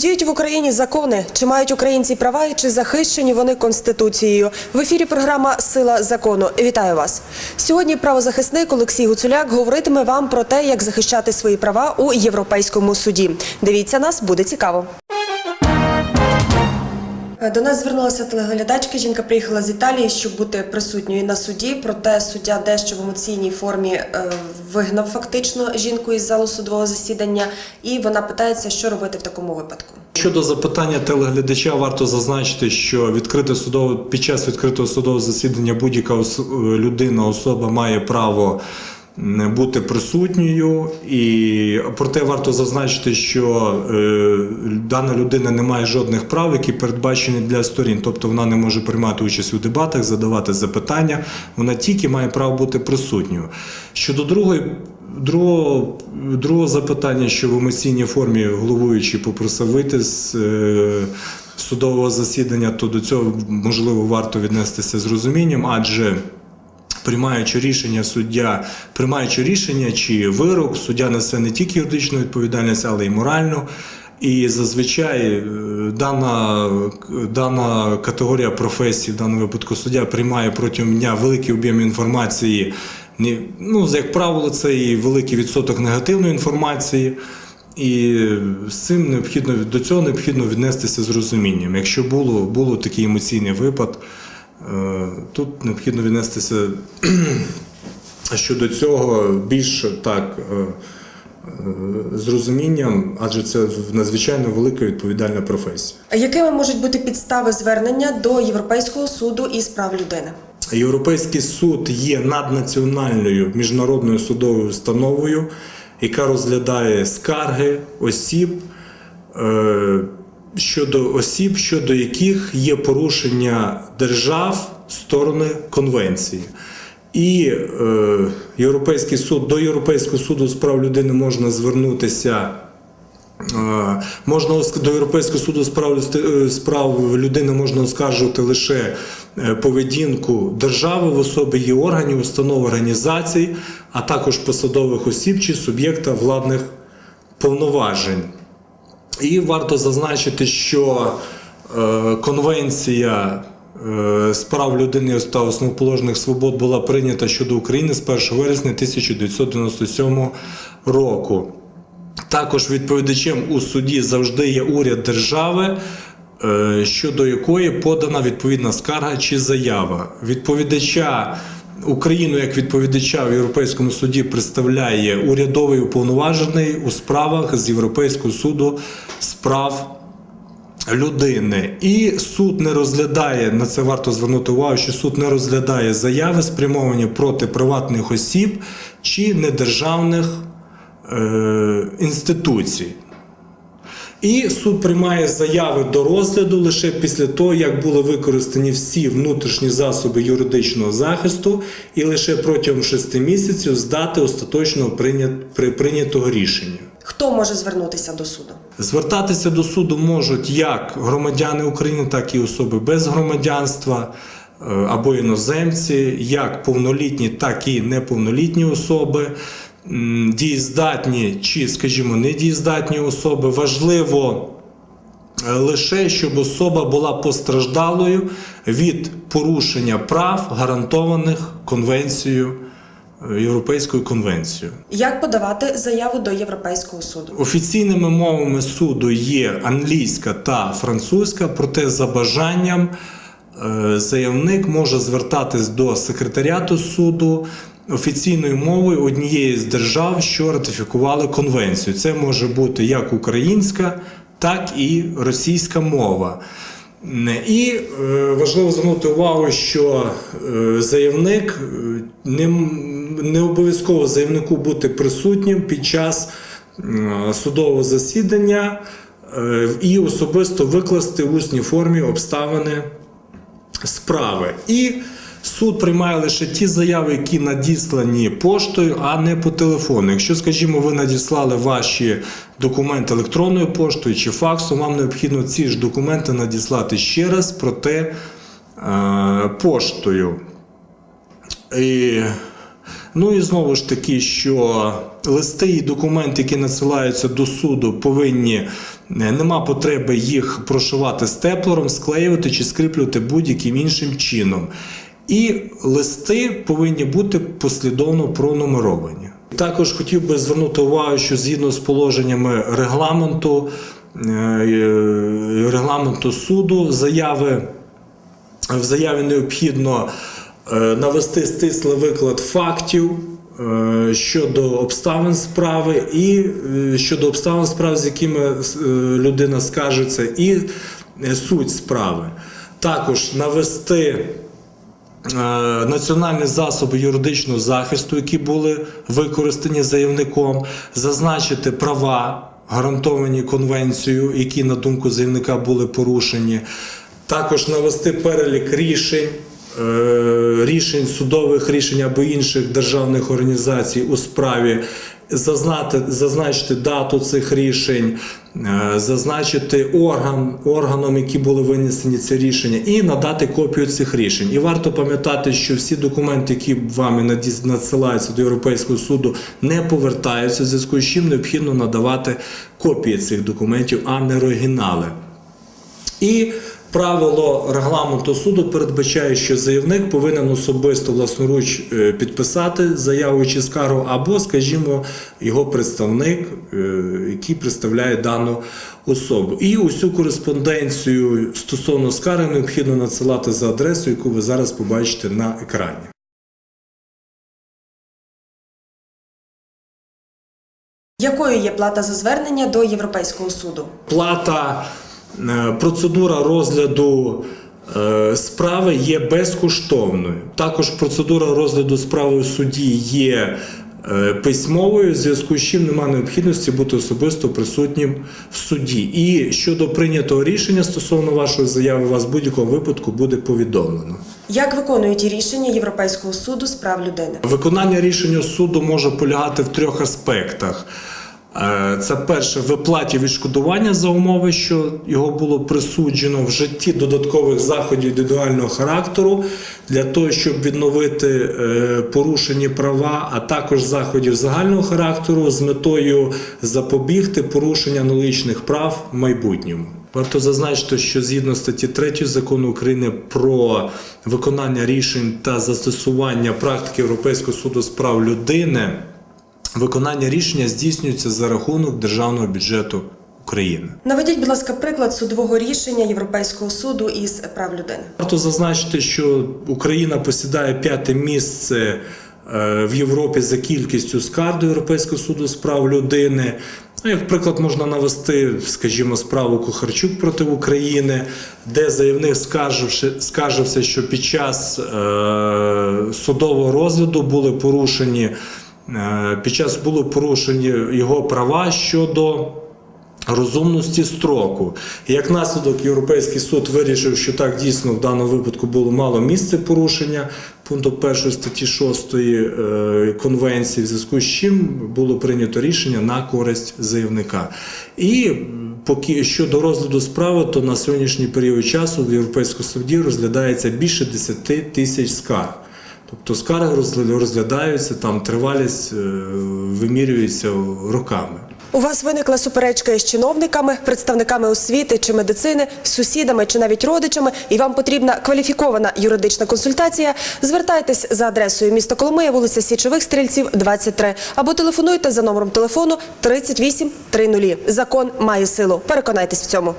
діють в Україні закони? Чи мають українці права і чи захищені вони конституцією? В ефірі програма Сила закону. Вітаю вас сьогодні. Правозахисник Олексій Гуцуляк говоритиме вам про те, як захищати свої права у європейському суді. Дивіться нас, буде цікаво. До нас звернулася телеглядачка. Жінка приїхала з Італії, щоб бути присутньою на суді. Проте суддя дещо в емоційній формі е, вигнав фактично жінку із залу судового засідання, і вона питається, що робити в такому випадку. Щодо запитання телеглядача, варто зазначити, що відкрите судове під час відкритого судового засідання будь-яка е, людина, особа має право бути присутньою, і проте варто зазначити, що е, дана людина не має жодних прав, які передбачені для сторін, тобто вона не може приймати участь у дебатах, задавати запитання. Вона тільки має право бути присутньою. Щодо другої Другого, другого запитання, що в емоційній формі головуючий попросив вийти з е, судового засідання, то до цього можливо варто віднестися з розумінням, адже приймаючи рішення суддя, приймаючи рішення чи вирок, суддя несе не тільки юридичну відповідальність, але й моральну. І зазвичай е, дана, дана категорія професій, в даному випадку суддя, приймає протягом дня великий об'єм інформації. Ну, як правило, це і великий відсоток негативної інформації. І з цим необхідно до цього необхідно віднестися з розумінням. Якщо було, було такий емоційний випад, е, тут необхідно віднестися щодо цього більш так е, е, з розумінням, адже це надзвичайно велика відповідальна професія. Якими можуть бути підстави звернення до Європейського суду із прав людини? Європейський суд є наднаціональною міжнародною судовою установою, яка розглядає скарги осіб е, щодо осіб, щодо яких є порушення держав сторони конвенції. І е, Європейський суд до Європейського суду з прав людини можна звернутися. Е, Можна до Європейського суду з прав, люсти- е, людини можна оскаржувати лише е, поведінку держави в особі її органів, установ організацій, а також посадових осіб чи суб'єкта владних повноважень. І варто зазначити, що конвенція з прав людини та основоположних свобод була прийнята щодо України з 1 вересня 1997 року. Також відповідачем у суді завжди є уряд держави, е, щодо якої подана відповідна скарга чи заява. Відповідача Україну як відповідача в Європейському суді представляє урядовий уповноважений у справах з Європейського суду з прав людини. І суд не розглядає на це варто звернути увагу, що суд не розглядає заяви, спрямовані проти приватних осіб чи недержавних е, інституцій. І суд приймає заяви до розгляду лише після того, як були використані всі внутрішні засоби юридичного захисту, і лише протягом шести місяців з дати остаточного при- прийнятого рішення. Хто може звернутися до суду? Звертатися до суду можуть як громадяни України, так і особи без громадянства е, або іноземці, як повнолітні, так і неповнолітні особи, дієздатні чи, скажімо, недієздатні особи. Важливо е, лише, щоб особа була постраждалою від порушення прав, гарантованих конвенцією, Європейською конвенцією. Як подавати заяву до Європейського суду? Офіційними мовами суду є англійська та французька, проте за бажанням е, заявник може звертатись до секретаріату суду офіційною мовою однієї з держав, що ратифікували конвенцію. Це може бути як українська, так і російська мова. І е, важливо звернути увагу, що е, заявник е, не, не обов'язково заявнику бути присутнім під час судового засідання е, і особисто викласти в усній формі обставини справи. І суд приймає лише ті заяви, які надіслані поштою, а не по телефону. Якщо, скажімо, ви надіслали ваші документи електронною поштою чи факсом, вам необхідно ці ж документи надіслати ще раз, проте е, поштою. І Ну і знову ж таки, що листи і документи, які надсилаються до суду, повинні е, нема потреби їх прошивати степлером, склеювати чи скріплювати будь-яким іншим чином. І листи повинні бути послідовно пронумеровані. Також хотів би звернути увагу, що згідно з положеннями регламенту, е, е, регламенту суду, заяви в заяві необхідно навести стислий виклад фактів е, щодо обставин справи і е, щодо обставин справи, з якими е, людина скажеться, і е, суть справи. Також навести е, національні засоби юридичного захисту, які були використані заявником, зазначити права, гарантовані конвенцією, які, на думку заявника, були порушені. Також навести перелік рішень, е, рішень судових рішень або інших державних організацій у справі, зазнати, зазначити дату цих рішень, е, зазначити орган, органом, які були винесені ці рішення, і надати копію цих рішень. І варто пам'ятати, що всі документи, які вами надсилаються до Європейського суду, не повертаються, в зв'язку з чим необхідно надавати копії цих документів, а не оригінали. І правило регламенту суду передбачає, що заявник повинен особисто власноруч е, підписати заяву чи скаргу, або, скажімо, його представник, е, який представляє дану особу. І усю кореспонденцію стосовно скарги необхідно надсилати за адресою, яку ви зараз побачите на екрані. Якою є плата за звернення до Європейського суду? плата, процедура розгляду е, справи є безкоштовною. Також процедура розгляду справи у суді є е, письмовою, в зв'язку з чим немає необхідності бути особисто присутнім в суді. І щодо прийнятого рішення стосовно вашої заяви, вас в будь-якому випадку буде повідомлено. Як виконують рішення Європейського суду з прав людини? Виконання рішення суду може полягати в трьох аспектах. Е, Це перше виплаті відшкодування за умови, що його було присуджено в житті додаткових заходів індивідуального характеру для того, щоб відновити е, порушені права, а також заходів загального характеру з метою запобігти порушення аналогічних прав в майбутньому. Варто зазначити, що згідно статті 3 закону України про виконання рішень та застосування практики Європейського суду з прав людини, виконання рішення здійснюється за рахунок державного бюджету України. Наведіть, будь ласка, приклад судового рішення Європейського суду із прав людини. Варто зазначити, що Україна посідає п'яте місце е, в Європі за кількістю скарг до Європейського суду з прав людини. Ну, як приклад можна навести, скажімо, справу Кухарчук проти України, де заявник скаржився, що під час е, судового розгляду були порушені, під час було порушені його права щодо розумності строку. Як наслідок Європейський суд вирішив, що так дійсно в даному випадку було мало місце порушення пункту 1 статті 6 е, конвенції, в зв'язку з чим було прийнято рішення на користь заявника. І поки щодо розгляду справи, то на сьогоднішній період часу в Європейському суді розглядається більше 10 тисяч скарг. Тобто скарги розгля- розглядаються, там тривалість е, вимірюється роками. У вас виникла суперечка із чиновниками, представниками освіти чи медицини, сусідами чи навіть родичами, і вам потрібна кваліфікована юридична консультація. Звертайтесь за адресою місто Коломия, вулиця Січових Стрільців, 23, або телефонуйте за номером телефону 38 30. Закон має силу. Переконайтесь в цьому.